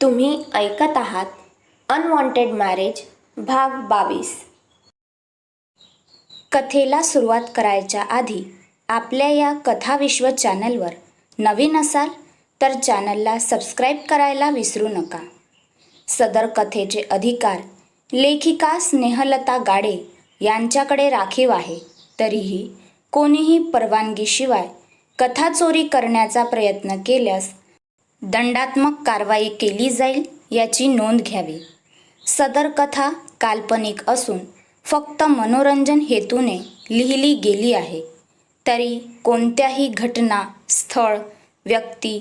तुम्ही ऐकत आहात अनवॉन्टेड मॅरेज भाग बावीस. कथेला सुरुवात करायच्या आधी आपल्या या कथाविश्व चॅनलवर नवीन असाल तर चॅनलला सबस्क्राईब करायला विसरू नका. सदर कथेचे अधिकार लेखिका स्नेहलता गाडे यांच्याकडे राखीव आहे. तरीही कोणीही परवानगीशिवाय कथा चोरी करण्याचा प्रयत्न केल्यास दंडात्मक कारवाई केली जाईल याची नोंद घ्यावी. सदर कथा काल्पनिक असून फक्त मनोरंजन हेतूने लिहिली गेली आहे. तरी कोणत्याही घटना स्थळ व्यक्ती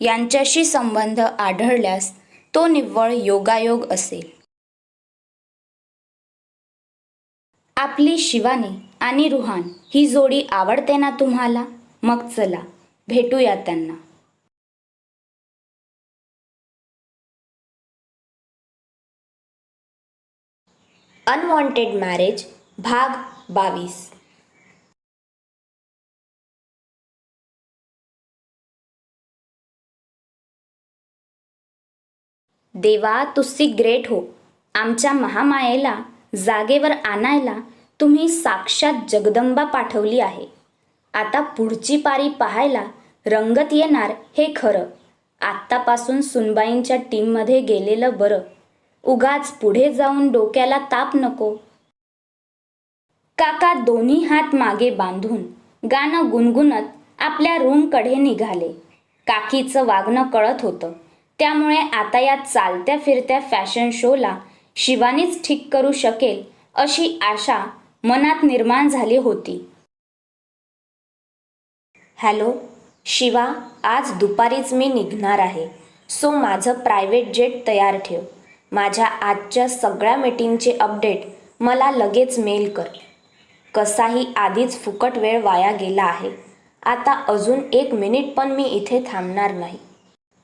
यांच्याशी संबंध आढळल्यास तो निव्वळ योगायोग असेल. आपली शिवानी आणि रुहान ही जोडी आवडते ना तुम्हाला? मग चला भेटूया त्यांना. अनवॉन्टेड मॅरेज भाग बावीस. देवा तुस्सी ग्रेट हो. आमच्या महामायेला जागेवर आणायला तुम्ही साक्षात जगदंबा पाठवली आहे. आता पुढची पारी पाहायला रंगत येणार हे खरं. आत्तापासून सुनबाईंच्या टीममध्ये गेलेलं बरं. उगाच पुढे जाऊन डोक्याला ताप नको. काका दोन्ही हात मागे बांधून गाणं गुणगुणत आपल्या रूमकडे निघाले. काकीचं वागणं कळत होतं. त्यामुळे आता या चालत्या फिरत्या फॅशन शोला शिवानीच ठीक करू शकेल अशी आशा मनात निर्माण झाली होती. हॅलो शिवा आज दुपारीच मी निघणार आहे. सो माझं प्रायव्हेट जेट तयार ठेव. माझ्या आजच्या सगळ्या मीटिंगचे अपडेट मला लगेच मेल कर. कसाही आधीच फुकट वेळ वाया गेला आहे. आता अजून एक मिनिट पण मी इथे थांबणार नाही.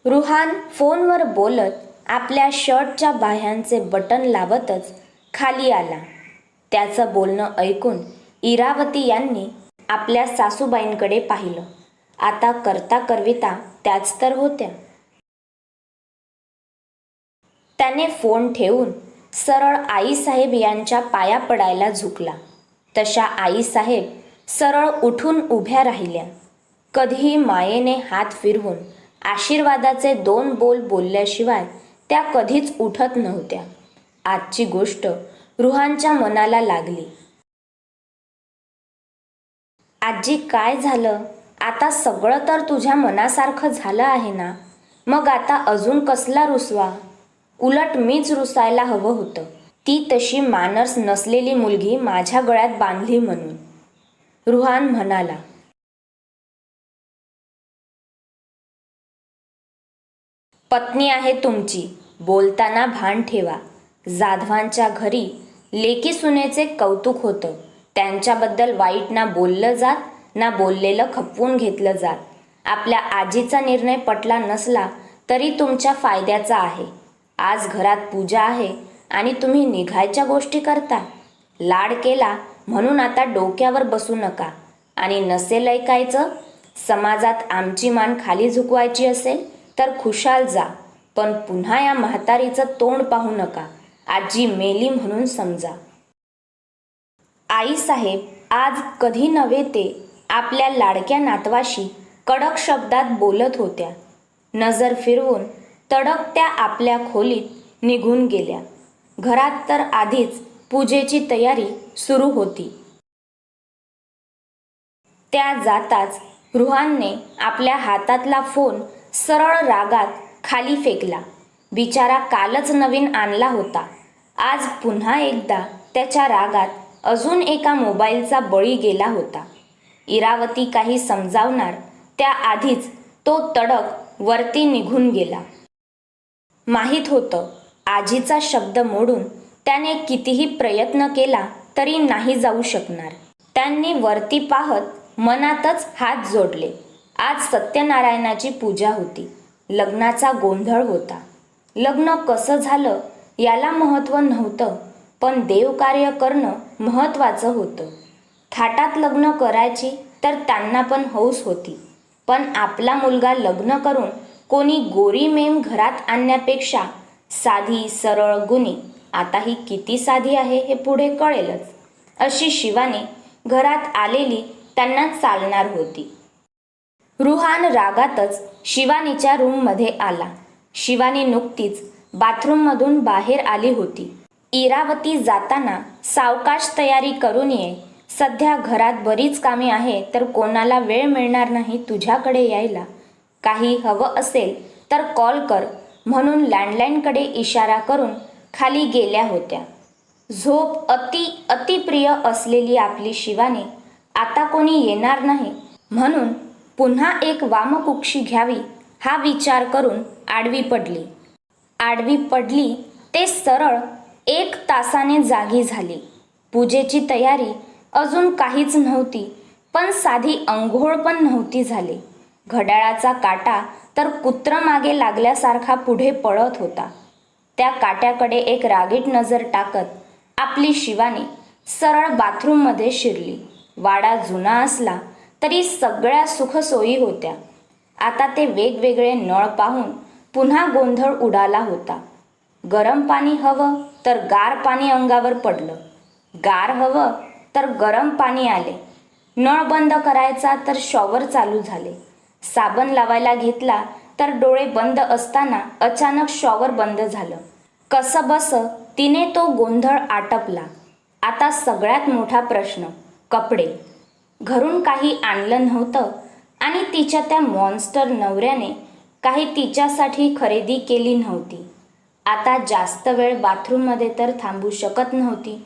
रुहान फोनवर बोलत आपल्या शर्टच्या बाह्यांचे बटन लावतच खाली आला. त्याचं बोलणं ऐकून इरावती यांनी आपल्या सासूबाईंकडे पाहिलं. आता करता करविता त्याच तर होत्या. त्याने फोन ठेवून सरळ आईसाहेब यांच्या पाया पडायला झुकला. तशा आईसाहेब सरळ उठून उभ्या राहिल्या. कधीही मायेने हात फिरवून आशीर्वादाचे दोन बोल बोलल्याशिवाय त्या कधीच उठत नव्हत्या. आजची गोष्ट रुहानच्या मनाला लागली. आजी काय झालं? आता सगळं तर तुझ्या मनासारखं झालं आहे ना? मग आता अजून कसला रुसवा? उलट मीच रुसायला हवं होतं. ती तशी मानस नसलेली मुलगी माझ्या गळ्यात बांधली म्हणून. रुहान म्हणाला पत्नी आहे तुमची. बोलताना भान ठेवा. जाधवांच्या घरी लेकी सुनेचे कौतुक होतं. त्यांच्याबद्दल वाईट ना बोललं जात ना बोललेलं खपवून घेतलं जात. आपल्या आजीचा निर्णय पटला नसला तरी तुमच्या फायद्याचा आहे. आज घरात पूजा आहे आणि तुम्ही निघायच्या गोष्टी करता. लाड केला म्हणून आता डोक्यावर बसू नका. आणि नसेल ऐकायचं समाजात आमची मान खाली झुकवायची असेल तर खुशाल जा. पण पुन्हा या म्हातारीचं तोंड पाहू नका. आजी मेली म्हणून समजा. आईसाहेब आज कधी नव्हे ते. आपल्या लाडक्या नातवाशी कडक शब्दात बोलत होत्या. नजर फिरवून तडक त्या आपल्या खोलीत निघून गेल्या. घरात तर आधीच पूजेची तयारी सुरू होती. त्या जाताच रुहानने आपल्या हातातला फोन सरळ रागात खाली फेकला. बिचारा कालच नवीन आणला होता. आज पुन्हा एकदा त्याच्या रागात अजून एका मोबाईलचा बळी गेला होता. इरावती काही समजावणार त्याआधीच तो तडक वरती निघून गेला. माहीत होतं. आजीचा शब्द मोडून त्याने कितीही प्रयत्न केला तरी नाही जाऊ शकणार. त्यांनी वरती पाहत मनातच हात जोडले. आज सत्यनारायणाची पूजा होती. लग्नाचा गोंधळ होता. लग्न कसं झालं याला महत्त्व नव्हतं पण देवकार्य करणं महत्त्वाचं होतं. थाटात लग्न करायची तर त्यांना पण हौस होती. पण आपला मुलगा लग्न करून कोणी गोरी मेम घरात आणण्यापेक्षा साधी सरळ गुणी. आता ही किती साधी आहे हे पुढे कळेलच. अशी शिवाने घरात आलेली त्यांना चालणार होती. रुहान रागातच शिवानीच्या रूममध्ये आला. शिवानी नुकतीच बाथरूममधून बाहेर आली होती. इरावती जाताना सावकाश तयारी करून ये. सध्या घरात बरीच कामे आहे तर कोणाला वेळ मिळणार नाही तुझ्याकडे यायला. काही हवं असेल तर कॉल कर म्हणून लँडलाईनकडे इशारा करून खाली गेल्या होत्या. झोप अति अतिप्रिय असलेली आपली शिवाने आता कोणी येणार नाही म्हणून पुन्हा एक वामकुक्षी घ्यावी हा विचार करून आडवी पडली. आडवी पडली ते सरळ एक तासाने जागी झाली. पूजेची तयारी अजून काहीच नव्हती पण साधी अंघोळ पण नव्हती झाली. घड्याळाचा काटा तर कुत्र मागे लागल्यासारखा पुढे पळत होता. त्या काट्याकडे एक रागीट नजर टाकत आपली शिवानी सरळ बाथरूममध्ये शिरली. वाडा जुना असला तरी सगळ्या सुखसोयी होत्या. आता ते वेगवेगळे नळ पाहून पुन्हा गोंधळ उडाला होता. गरम पाणी हवं तर गार पाणी अंगावर पडलं. गार हवं तर गरम पाणी आले. नळ बंद करायचा तर शॉवर चालू झाले. साबण लावायला घेतला तर डोळे बंद असताना अचानक शॉवर बंद झालं. कसं बसं तिने तो गोंधळ आटपला. आता सगळ्यात मोठा प्रश्न कपडे. घरून काही आणलं नव्हतं आणि तिच्या त्या मॉन्स्टर नवऱ्याने काही तिच्यासाठी खरेदी केली नव्हती. आता जास्त वेळ बाथरूममध्ये तर थांबू शकत नव्हती.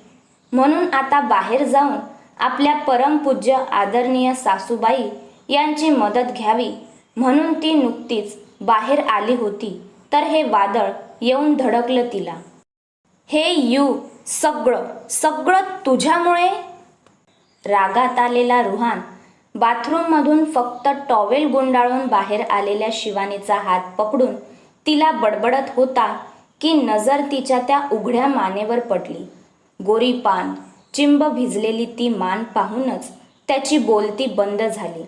म्हणून आता बाहेर जाऊन आपल्या परमपूज्य आदरणीय सासूबाई यांची मदत घ्यावी. म्हणून ती नुकतीच बाहेर आली होती. तर हे वादळ येऊन धडकलं तिला. हे यू सगळं सगळं तुझ्यामुळे? रागात आलेला रुहान बाथरूममधून फक्त टॉवेल गुंडाळून बाहेर आलेल्या शिवानीचा हात पकडून तिला बडबडत होता की नजर तिच्या त्या उघड्या मानेवर पडली. गोरी पान चिंब भिजलेली ती मान पाहूनच त्याची बोलती बंद झाली.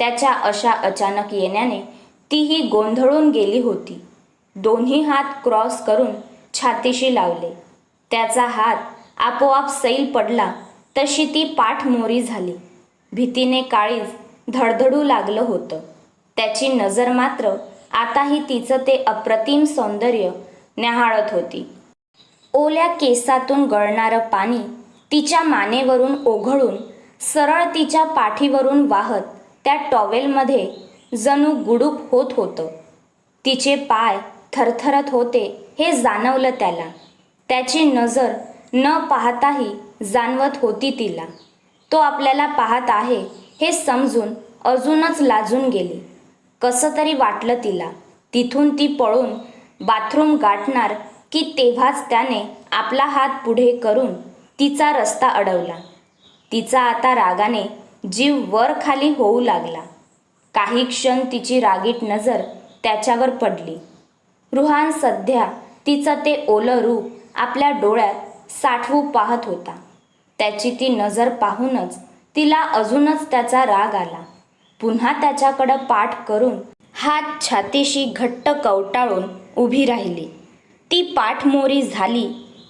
त्याच्या अशा अचानक येण्याने तीही गोंधळून गेली होती. दोन्ही हात क्रॉस करून छातीशी लावले. त्याचा हात आपोआप सैल पडला तशी ती पाठमोरी झाली. भीतीने काळीज धडधडू लागलं होतं. त्याची नजर मात्र आताही तिचं ते अप्रतिम सौंदर्य न्याहाळत होती. ओल्या केसातून गळणारं पाणी तिच्या मानेवरून ओघळून सरळ तिच्या पाठीवरून वाहत त्या टॉवेलमध्ये जणू गुडूप होत होतं. तिचे पाय थरथरत होते हे जाणवलं त्याला. त्याची नजर न पाहताही जाणवत होती तिला. तो आपल्याला पाहत आहे हे समजून अजूनच लाजून गेली. कसं तरी वाटलं तिला. तिथून ती पळून बाथरूम गाठणार की तेव्हाच त्याने आपला हात पुढे करून तिचा रस्ता अडवला. तिचा आता रागाने जीव वर खाली होऊ लागला. काही क्षण तिची रागीट नजर त्याच्यावर पडली. रुहान सध्या तिचं ते ओलं रूप आपल्या डोळ्यात साठवू पाहत होता. त्याची ती नजर पाहूनच तिला अजूनच त्याचा राग आला. पुन्हा त्याच्याकडं पाठ करून हात छातीशी घट्ट कवटाळून उभी राहिली. ती पाठमोरी झाली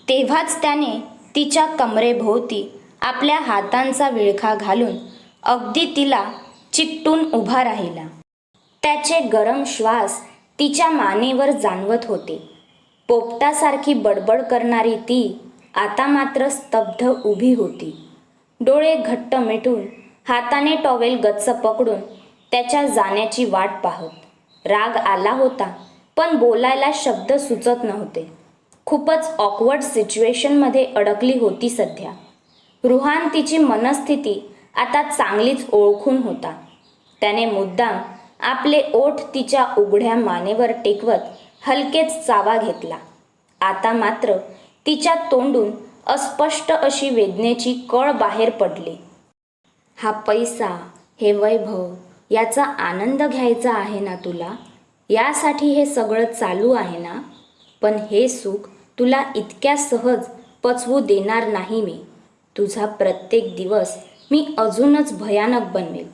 तेव्हाच त्याने तिच्या कमरेभोवती आपल्या हातांचा विळखा घालून अगदी तिला चिकटून उभा राहिला. त्याचे गरम श्वास तिच्या मानेवर जाणवत होते. पोपटासारखी बडबड करणारी ती आता मात्र स्तब्ध उभी होती. डोळे घट्ट मिटून हाताने टॉवेल गच्च पकडून त्याच्या जाण्याची वाट पाहत. राग आला होता पण बोलायला शब्द सुचत नव्हते. खूपच ऑकवर्ड सिच्युएशनमध्ये अडकली होती सध्या. रुहान तिची मनस्थिती आता चांगलीच ओळखून होता. त्याने मुद्दाम आपले ओठ तिच्या उघड्या मानेवर टेकवत हलकेच चावा घेतला. आता मात्र तिच्या तोंडून अस्पष्ट अशी वेदनेची कळ बाहेर पडली. हा पैसा हे वैभव याचा आनंद घ्यायचा आहे ना तुला? यासाठी हे सगळं चालू आहे ना? पण हे सुख तुला इतक्या सहज पचवू देणार नाही मी. तुझा प्रत्येक दिवस मी अजूनच भयानक बनवेल.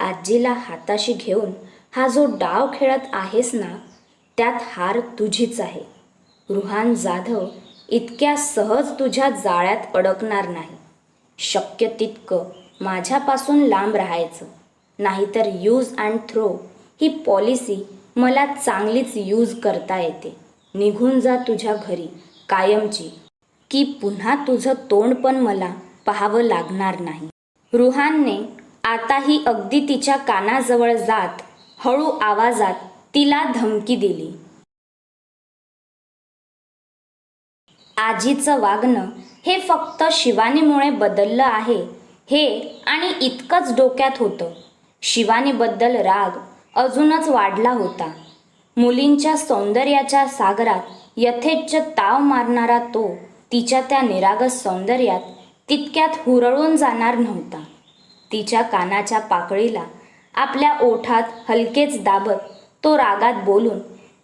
आजीला हाताशी घेऊन हा जो डाव खेळत आहेस ना त्यात हार तुझीच आहे. रुहान जाधव इतक्या सहज तुझ्या जाळ्यात अडकणार नाही. शक्य तितकं माझ्यापासून लांब राहायचं. नाहीतर यूज अँड थ्रो ही पॉलिसी मला चांगलीच यूज करता येते. निघून जा तुझ्या घरी कायमची. की पुन्हा तुझं तोंड पण मला पाहावं लागणार नाही. रुहानने आताही अगदी तिच्या कानाजवळ जात हळू आवाजात तिला धमकी दिली. आजीचं वागणं हे फक्त शिवानीमुळे बदललं आहे हे आणि इतकंच डोक्यात होतं. शिवानीबद्दल राग अजूनच वाढला होता. मुलींच्या सौंदर्याच्या सागरात यथेच्छ ताव मारणारा तो तिच्या त्या निरागस सौंदर्यात तितक्यात हुरळून जाणार नव्हता. तिच्या कानाच्या पाकळीला आपल्या ओठात हलकेच दाबत तो रागात बोलून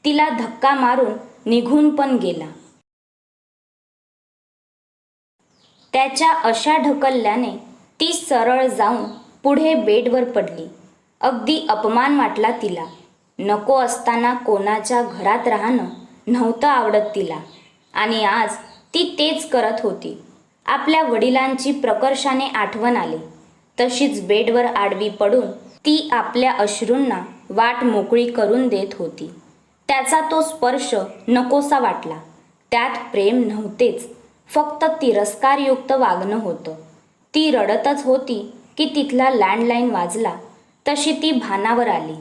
तिला धक्का मारून निघून पण गेला. त्याच्या अशा ढकलल्याने ती सरळ जाऊन पुढे बेडवर पडली. अगदी अपमान वाटला तिला. नको असताना कोणाच्या घरात राहणं नव्हतं आवडत तिला. आणि आज ती तेच करत होती. आपल्या वडिलांची प्रकर्षाने आठवण आली. तशीच बेडवर आडवी पडून ती आपल्या अश्रूंना वाट मोकळी करून देत होती. त्याचा तो स्पर्श नकोसा वाटला. त्यात प्रेम नव्हतेच. फक्त तिरस्कारयुक्त वागणं होतं. ती रडतच होती की तिथला लँडलाईन वाजला. तशी ती भानावर आली.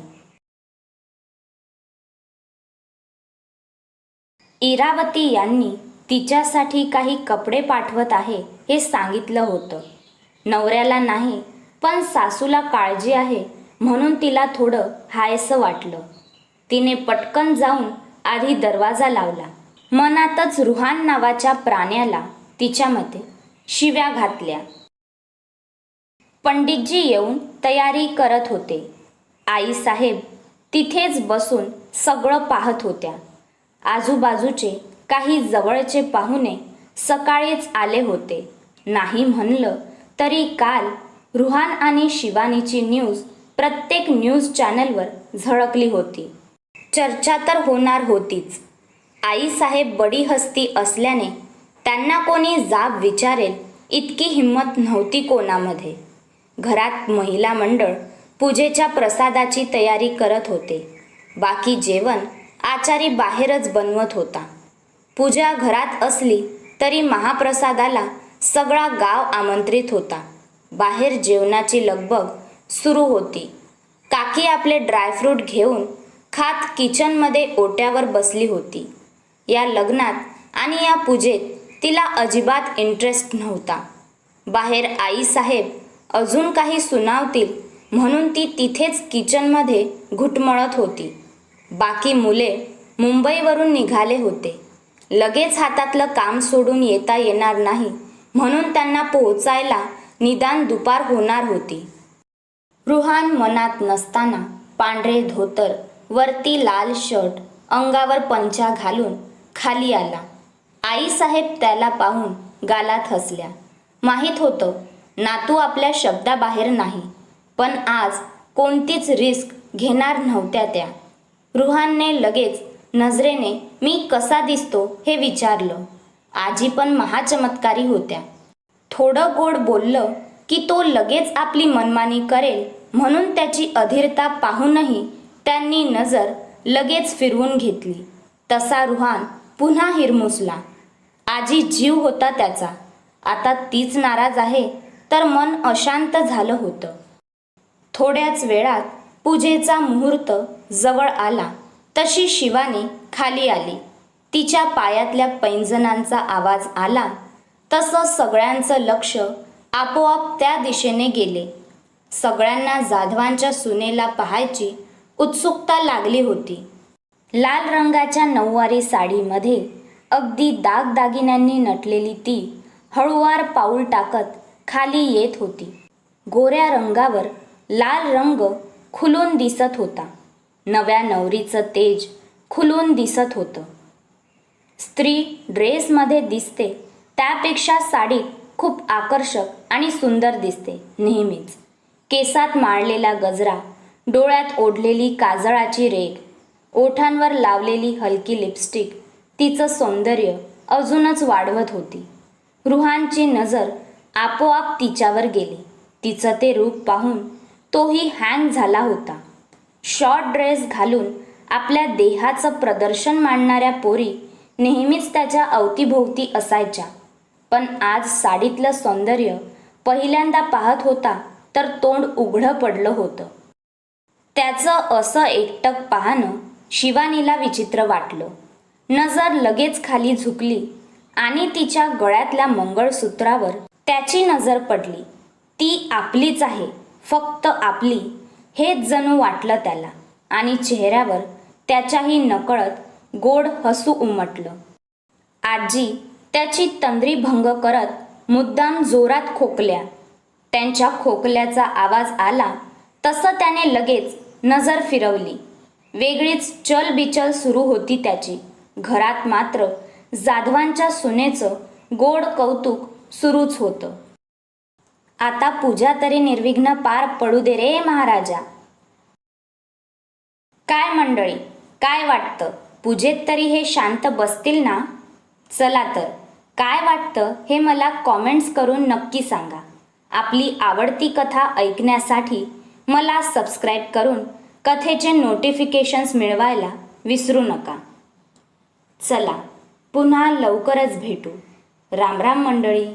इरावती यांनी तिच्यासाठी काही कपडे पाठवत आहे हे सांगितलं होतं. नवऱ्याला नाही पण सासूला काळजी आहे म्हणून तिला थोडं हायसं वाटलं. तिने पटकन जाऊन आधी दरवाजा लावला. मनातच रुहान नावाच्या प्राण्याला तिच्या मते शिव्या घातल्या. पंडितजी येऊन तयारी करत होते. आईसाहेब तिथेच बसून सगळं पाहत होत्या. आजूबाजूचे काही जवळचे पाहुणे सकाळीच आले होते. नाही म्हणलं तरी काल रुहान आणि शिवानीची न्यूज प्रत्येक न्यूज चॅनलवर झळकली होती. चर्चा तर होणार होतीच. आईसाहेब बडी हस्ती असल्याने त्यांना कोणी जाब विचारेल इतकी हिंमत नव्हती कोणामध्ये. घरात महिला मंडळ पूजेच्या प्रसादाची तयारी करत होते. बाकी जेवण आचारी बाहेरच बनवत होता. पूजा घरात असली तरी महाप्रसादाला सगळा गाव आमंत्रित होता. बाहेर जेवणाची लगबग सुरू होती. काकी आपले ड्रायफ्रूट घेऊन खात किचनमध्ये ओट्यावर बसली होती. या लग्नात आणि या पूजेत तिला अजिबात इंटरेस्ट नव्हता. बाहेर आईसाहेब अजून काही सुनावतील म्हणून ती तिथेच किचनमध्ये घुटमळत होती. बाकी मुले मुंबईवरून निघाले होते. लगेच हातातलं काम सोडून येता येणार नाही. म्हणून त्यांना पोहोचायला निदान दुपार होणार होती. रुहान मनात नसताना पांढरे धोतर वरती लाल शर्ट अंगावर पंचा घालून खाली आला. आईसाहेब त्याला पाहून गालात हसल्या. माहीत होतं नातू आपल्या शब्दाबाहेर नाही पण आज कोणतीच रिस्क घेणार नव्हत्या त्या. रुहानने लगेच नजरेने मी कसा दिसतो हे विचारलं. आजी पण महाचमत्कारी होत्या. थोडं गोड बोललं की तो लगेच आपली मनमानी करेल म्हणून त्याची अधीरता पाहूनही त्यांनी नजर लगेच फिरवून घेतली. तसा रुहान पुन्हा हिरमुसला. आजी जीव होता त्याचा. आता तीच नाराज आहे तर मन अशांत झालं होतं. थोड्याच वेळात पूजेचा मुहूर्त जवळ आला. तशी शिवानी खाली आली. तिच्या पायातल्या पैंजणांचा आवाज आला. तसं सगळ्यांचं लक्ष आपोआप त्या दिशेने गेले. सगळ्यांना जाधवांच्या सुनेला पाहायची उत्सुकता लागली होती. लाल रंगाच्या नऊवारी साडीमध्ये अगदी दागदागिन्यांनी नटलेली ती हळुवार पाऊल टाकत खाली येत होती. गोऱ्या रंगावर लाल रंग खुलून दिसत होता. नव्या नवरीचं तेज खुलून दिसत होतं. स्त्री ड्रेसमध्ये दिसते त्यापेक्षा साडी खूप आकर्षक आणि सुंदर दिसते नेहमीच. केसात माळलेला गजरा डोळ्यात ओढलेली काजळाची रेग ओठांवर लावलेली हलकी लिपस्टिक तिचं सौंदर्य अजूनच वाढवत होती. रुहानची नजर आपोआप तिच्यावर गेली. तिचं ते रूप पाहून तोही हँग झाला होता. शॉर्ट ड्रेस घालून आपल्या देहाचं प्रदर्शन मांडणाऱ्या पोरी नेहमीच त्याच्या अवतीभोवती असायच्या. पण आज साडीतलं सौंदर्य पहिल्यांदा पाहत होता तर तोंड उघडं पडलं होतं. त्याचं असं एकटक पाहणं शिवानीला विचित्र वाटलं. नजर लगेच खाली झुकली आणि तिच्या गळ्यातल्या मंगळसूत्रावर त्याची नजर पडली. ती आपलीच आहे फक्त आपली. हेच जणू वाटलं त्याला. आणि चेहऱ्यावर त्याच्याही नकळत गोड हसू उमटलं. आजी त्याची तंद्री भंग करत मुद्दाम जोरात खोकल्या. त्यांच्या खोकल्याचा आवाज आला तसं त्याने लगेच नजर फिरवली. वेगळीच चलबिचल सुरू होती त्याची. घरात मात्र जाधवांच्या सुनेचं गोड कौतुक सुरूच होतं. आता पूजा तरी निर्विघ्न पार पडू दे रे महाराजा. काय मंडळी काय वाटतं? पूजेत तरी हे शांत बसतील ना? चला तर काय वाटतं हे मला कॉमेंट्स करून नक्की सांगा. आपली आवडती कथा ऐकण्यासाठी मला सबस्क्राईब करून कथेचे नोटिफिकेशन्स मिळवायला विसरू नका. चला पुन्हा लवकरच भेटू. राम राम मंडळी.